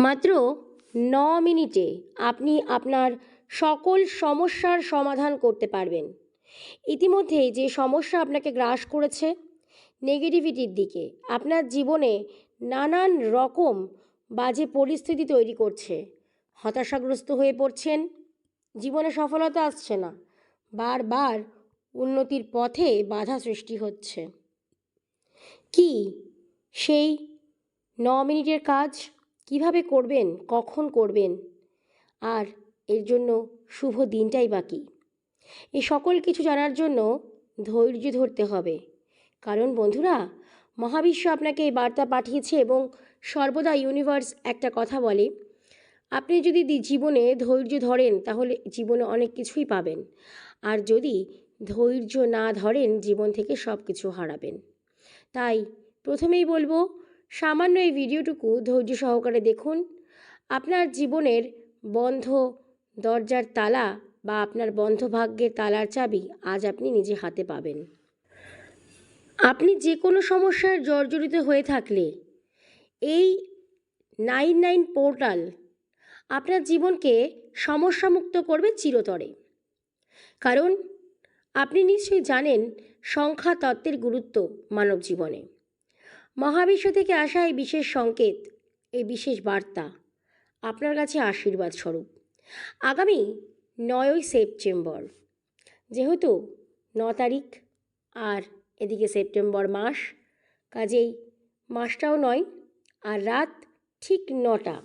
মাত্র ন মিনিটে আপনি আপনার সকল সমস্যার সমাধান করতে পারবেন। ইতিমধ্যে যে সমস্যা আপনাকে গ্রাস করেছে, নেগেটিভিটির দিকে আপনার জীবনে নানান রকম বাজে পরিস্থিতি তৈরি করছে। হতাশাগ্রস্ত হয়ে পড়ছেন, জীবনে সফলতা আসছে না, বারবার উন্নতির পথে বাধা সৃষ্টি হচ্ছে। কি সেই ন মিনিটের কাজ? কীভাবে করবেন, কখন করবেন, আর এর জন্য শুভ দিনটাই বাকি। এই সকল কিছু জানার জন্য ধৈর্য ধরতে হবে। কারণ বন্ধুরা, মহাবিশ্ব আপনাকে এই বার্তা পাঠিয়েছে এবং সর্বদা ইউনিভার্স একটা কথা বলে, আপনি যদি জীবনে ধৈর্য ধরেন, তাহলে জীবনে অনেক কিছুই পাবেন। আর যদি ধৈর্য না ধরেন, জীবন থেকে সব কিছু হারাবেন। তাই প্রথমেই বলব সামান্য এই ভিডিওটুকু ধৈর্য সহকারে দেখুন। আপনার জীবনের বন্ধ দরজার তালা বা আপনার বন্ধ ভাগ্যের তালার চাবি আজ আপনি নিজে হাতে পাবেন। আপনি যে কোনো সমস্যার জর্জরিত হয়ে থাকলে এই নাইন নাইন পোর্টাল আপনার জীবনকে সমস্যামুক্ত করবে চিরতরে। কারণ আপনি নিশ্চয়ই জানেন সংখ্যা তত্ত্বের গুরুত্ব মানব জীবনে। মহাবিশ্ব থেকে আসা এই বিশেষ সংকেত, এই বিশেষ বার্তা আপনার কাছে আশীর্বাদ স্বরূপ। আগামী নয়ই সেপ্টেম্বর, যেহেতু ন তারিখ আর এদিকে সেপ্টেম্বর মাস, কাজেই মাসটাও নয়, আর রাত ঠিক নটা,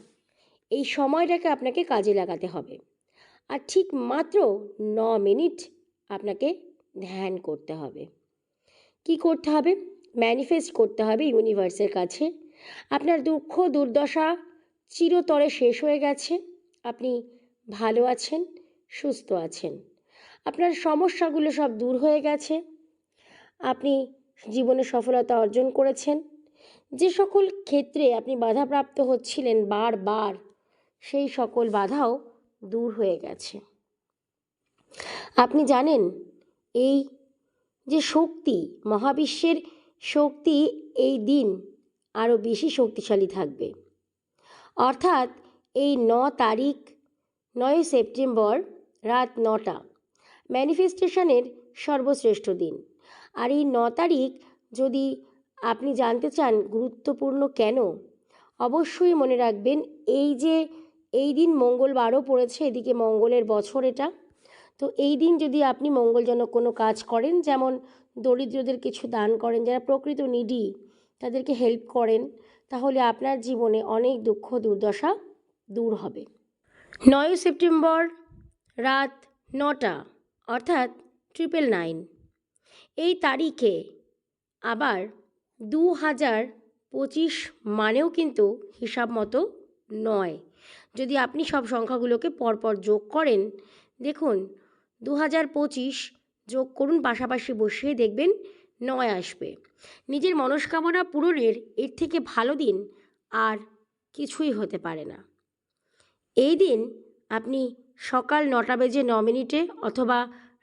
এই সময়টাকে আপনাকে কাজে লাগাতে হবে। আর ঠিক মাত্র ন মিনিট আপনাকে ধ্যান করতে হবে। কি করতে হবে? ম্যানিফেস্ট করতে হবে ইউনিভার্সের কাছে। আপনার দুঃখ, দুর্দশা চিরতরে শেষ হয়ে গেছে। আপনি ভালো আছেন, সুস্থ আছেন। আপনার সমস্যাগুলো সব দূর হয়ে গেছে। আপনি জীবনে সফলতা অর্জন করেছেন। যে সকল ক্ষেত্রে আপনি বাধাপ্রাপ্ত হচ্ছিলেন বারবার, সেই সকল বাধাও দূর হয়ে গেছে। আপনি জানেন, এই যে শক্তি মহাবিশ্বের শক্তি এই দিন আরও বেশি শক্তিশালী থাকবে। অর্থাৎ এই ন তারিখ, নয় সেপ্টেম্বর রাত নটা, ম্যানিফেস্টেশনের সর্বশ্রেষ্ঠ দিন। আর এই ন তারিখ যদি আপনি জানতে চান গুরুত্বপূর্ণ কেন, অবশ্যই মনে রাখবেন এই যে এই দিন মঙ্গলবারও পড়েছে, এদিকে মঙ্গলের বছর এটা। তো এই দিন যদি আপনি মঙ্গলজনক কোনো কাজ করেন, যেমন দরিদ্রদের কিছু দান করেন, যারা প্রকৃত নিডি, তাদেরকে হেল্প করেন, তাহলে আপনার জীবনে অনেক দুঃখ, দুর্দশা দূর হবে। নয় সেপ্টেম্বর রাত নটা, অর্থাৎ ট্রিপল নাইন এই তারিখে আবার দু হাজার পঁচিশ মানেও কিন্তু হিসাব মতো নয়। যদি আপনি সব সংখ্যাগুলোকে পরপর যোগ করেন, দেখুন দু হাজার পঁচিশ যোগ করুন পাশাপাশি বসিয়ে দেখবেন নয় আসবে। নিজের মনস্কামনা পূরণের এর থেকে ভালো দিন আর কিছুই হতে পারে না। এই দিন আপনি সকাল নটা বেজে ন মিনিটে অথবা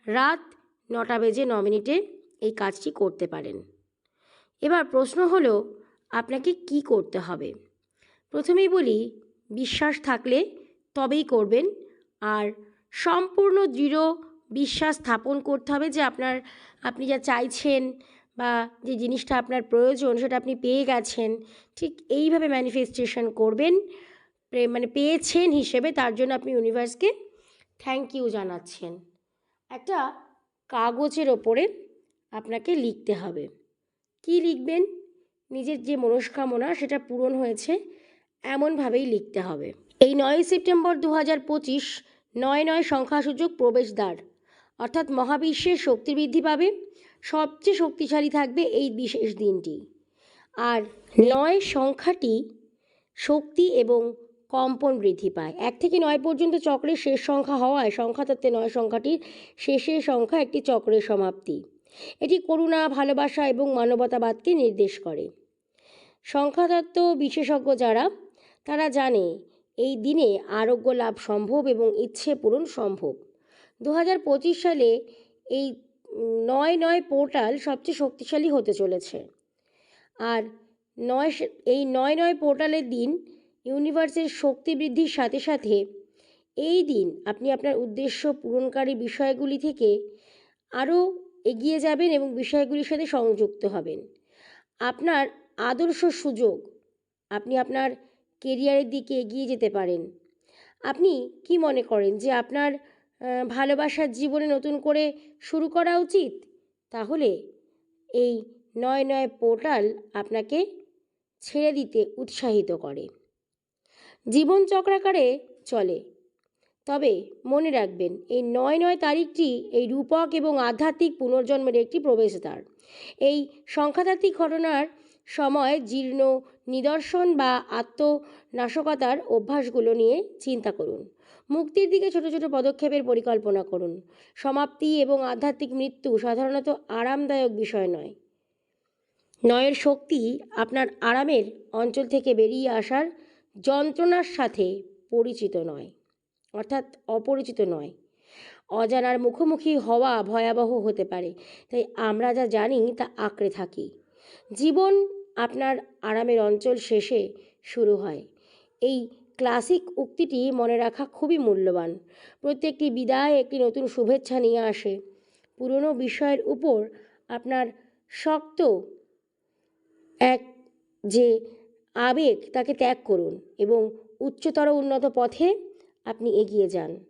রাত নটা বেজে ন মিনিটে এই কাজটি করতে পারেন। এবার প্রশ্ন হলো, আপনাকে কি করতে হবে? প্রথমেই বলি, বিশ্বাস থাকলে তবেই করবেন আর সম্পূর্ণ দৃঢ় বিশ্বাস স্থাপন করতে হবে যে আপনার, আপনি যা চাইছেন বা যে জিনিসটা আপনার প্রয়োজন সেটা আপনি পেয়ে গেছেন, ঠিক এইভাবে ম্যানিফেস্টেশন করবেন মানে পেয়েছেন হিসেবে তার জন্য আপনি ইউনিভার্সকে থ্যাংক ইউ জানাচ্ছেন। একটা কাগজের ওপরে আপনাকে লিখতে হবে। কি লিখবেন? নিজের যে মনস্কামনা সেটা পূরণ হয়েছে, এমনভাবেই লিখতে হবে। এই নয় সেপ্টেম্বর দু হাজার পঁচিশ, নয় নয় সংখ্যাসূচক প্রবেশদ্বার। অর্থাৎ মহাবিশ্বের শক্তি বৃদ্ধি পাবে, সবচেয়ে শক্তিশালী থাকবে এই বিশেষ দিনটি। আর নয় সংখ্যাটি শক্তি এবং কম্পন বৃদ্ধি পায়। এক থেকে নয় পর্যন্ত চক্রের শেষ সংখ্যা হওয়ায় সংখ্যা তত্ত্বে নয় সংখ্যাটির শেষের সংখ্যা একটি চক্রের সমাপ্তি। এটি করুণা, ভালোবাসা এবং মানবতাবাদকে নির্দেশ করে। সংখ্যাতত্ত্ব বিশেষজ্ঞ যারা, তারা জানে এই দিনে আরোগ্য লাভ সম্ভব এবং ইচ্ছে পূরণ সম্ভব। দু হাজার পঁচিশ সালে এই নয় নয় পোর্টাল সবচেয়ে শক্তিশালী হতে চলেছে। আর নয় এই নয় নয় পোর্টালের দিন ইউনিভার্সের শক্তি বৃদ্ধির সাথে সাথে এই দিন আপনি আপনার উদ্দেশ্য পূরণকারী বিষয়গুলি থেকে আরও এগিয়ে যাবেন এবং বিষয়গুলির সাথে সংযুক্ত হবেন। আপনার আদর্শ সুযোগ, আপনি আপনার কেরিয়ারের দিকে এগিয়ে যেতে পারেন। আপনি কি মনে করেন যে আপনার ভালোবাসার জীবনে নতুন করে শুরু করা উচিত? তাহলে এই নয় নয় পোর্টাল আপনাকে ছেড়ে দিতে উৎসাহিত করে। জীবন চক্রাকারে চলে। তবে মনে রাখবেন, এই নয় নয় তারিখটি এই রূপক এবং আধ্যাত্মিক পুনর্জন্মের একটি প্রবেশদ্বার। এই সংখ্যাতাত্ত্বিক ঘটনার সময়, জীর্ণ নিদর্শন বা আত্মনাশকতার অভ্যাসগুলো নিয়ে চিন্তা করুন। মুক্তির দিকে ছোট ছোট পদক্ষেপের পরিকল্পনা করুন। সমাপ্তি এবং আধ্যাত্মিক মৃত্যু সাধারণত আরামদায়ক বিষয় নয়। নয়ের শক্তি আপনার আরামের অঞ্চল থেকে বেরিয়ে আসার যন্ত্রণার সাথে পরিচিত নয়, অর্থাৎ অপরিচিত নয়। অজানার মুখোমুখি হওয়া ভয়াবহ হতে পারে, তাই আমরা যা জানি তা আঁকড়ে থাকি। জীবন আপনার আরামের অঞ্চল শেষে শুরু হয়। এই ক্লাসিক উক্তিটি মনে রাখা খুবই মূল্যবান। প্রত্যেকটি বিদায় একটি নতুন শুভেচ্ছা নিয়ে আসে। পুরনো বিষয়ের উপর আপনার শক্ত এক যে আবেগ তাকে ত্যাগ করুন এবং উচ্চতর উন্নত পথে আপনি এগিয়ে যান।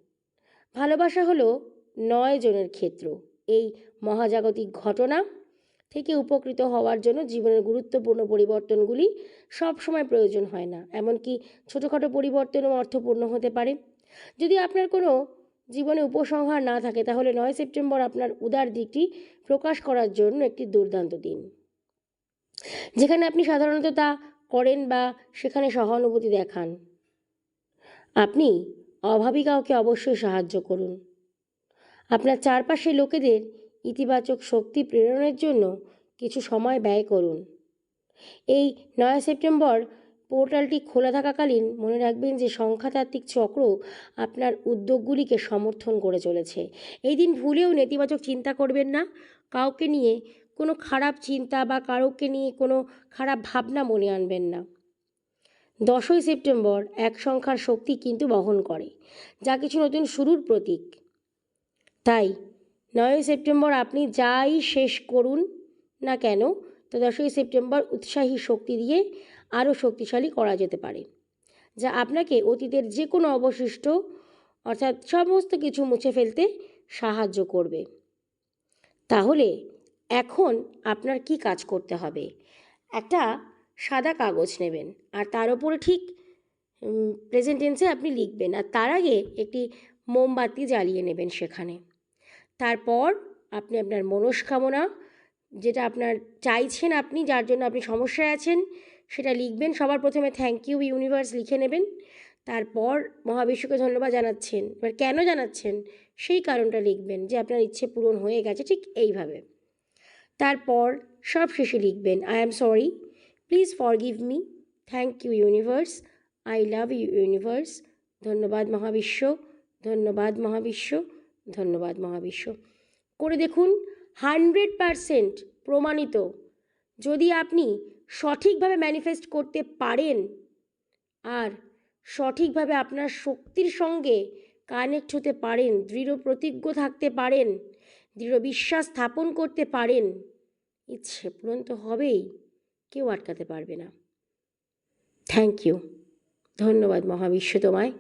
ভালোবাসা হলো নয় জনের ক্ষেত্র। এই মহাজাগতিক ঘটনা থেকে উপকৃত হওয়ার জন্য জীবনের গুরুত্বপূর্ণ পরিবর্তনগুলি সব সময় প্রয়োজন হয় না। এমনকি ছোটোখাটো পরিবর্তনও অর্থপূর্ণ হতে পারে। যদি আপনার কোনো জীবনে উপসংহার না থাকে, তাহলে নয় সেপ্টেম্বর আপনার উদার দিকটি প্রকাশ করার জন্য একটি দুর্দান্ত দিন। যেখানে আপনি সাধারণত তা করেন বা সেখানে সহানুভূতি দেখান। আপনি অভাবী কাউকে অবশ্যই সাহায্য করুন। আপনার চারপাশের লোকেদের ইতিবাচক শক্তি প্রেরণের জন্য কিছু সময় ব্যয় করুন। এই নয় সেপ্টেম্বর পোর্টালটি খোলা থাকাকালীন মনে রাখবেন যে সংখ্যাতাত্ত্বিক চক্র আপনার উদ্যোগগুলিকে সমর্থন করে চলেছে। এই দিন ভুলেও নেতিবাচক চিন্তা করবেন না। কাউকে নিয়ে কোনো খারাপ চিন্তা বা কারোকে নিয়ে কোনো খারাপ ভাবনা মনে আনবেন না। দশই সেপ্টেম্বর এক সংখ্যার শক্তি কিন্তু বহন করে, যা কিছু নতুন শুরুর প্রতীক। তাই নয়ই সেপ্টেম্বর আপনি যাই শেষ করুন না কেন, তো দশই সেপ্টেম্বর উৎসাহী শক্তি দিয়ে আরও শক্তিশালী করা যেতে পারে, যা আপনাকে অতীতের যে কোনো অবশিষ্ট, অর্থাৎ সমস্ত কিছু মুছে ফেলতে সাহায্য করবে। তাহলে এখন আপনার কি কাজ করতে হবে? একটা সাদা কাগজ নেবেন আর তার উপরে ঠিক প্রেজেন্ট টেন্সে আপনি লিখবেন আর তার আগে একটি মোমবাতি জ্বালিয়ে নেবেন সেখানে। তারপর আপনি আপনার মনস্কামনা, যেটা আপনার চাইছেন আপনি, যার জন্য আপনি সমস্যায় আছেন, সেটা লিখবেন। সবার প্রথমে থ্যাংক ইউ ইউনিভার্স লিখে নেবেন। তারপর মহাবিশ্বকে ধন্যবাদ জানাচ্ছেন। এবার কেন জানাচ্ছেন? সেই কারণটা লিখবেন, যে আপনার ইচ্ছে পূরণ হয়ে গেছে ঠিক এইভাবে। তারপর সব শেষে লিখবেন I am sorry please forgive me thank you universe I love you universe ধন্যবাদ মহাবিশ্ব ধন্যবাদ মহাবিশ্ব। ধন্যবাদ মহাবিশ্ব। করে দেখুন, হান্ড্রেড পারসেন্ট প্রমাণিত। যদি আপনি সঠিকভাবে ম্যানিফেস্ট করতে পারেন আর সঠিকভাবে আপনার শক্তির সঙ্গে কানেক্ট হতে পারেন, দৃঢ় প্রতিজ্ঞ থাকতে পারেন, দৃঢ় বিশ্বাস স্থাপন করতে পারেন, ইচ্ছে পূরণ তো হবেই, কেউ আটকাতে পারবে না। থ্যাংক ইউ ধন্যবাদ মহাবিশ্ব তোমায়।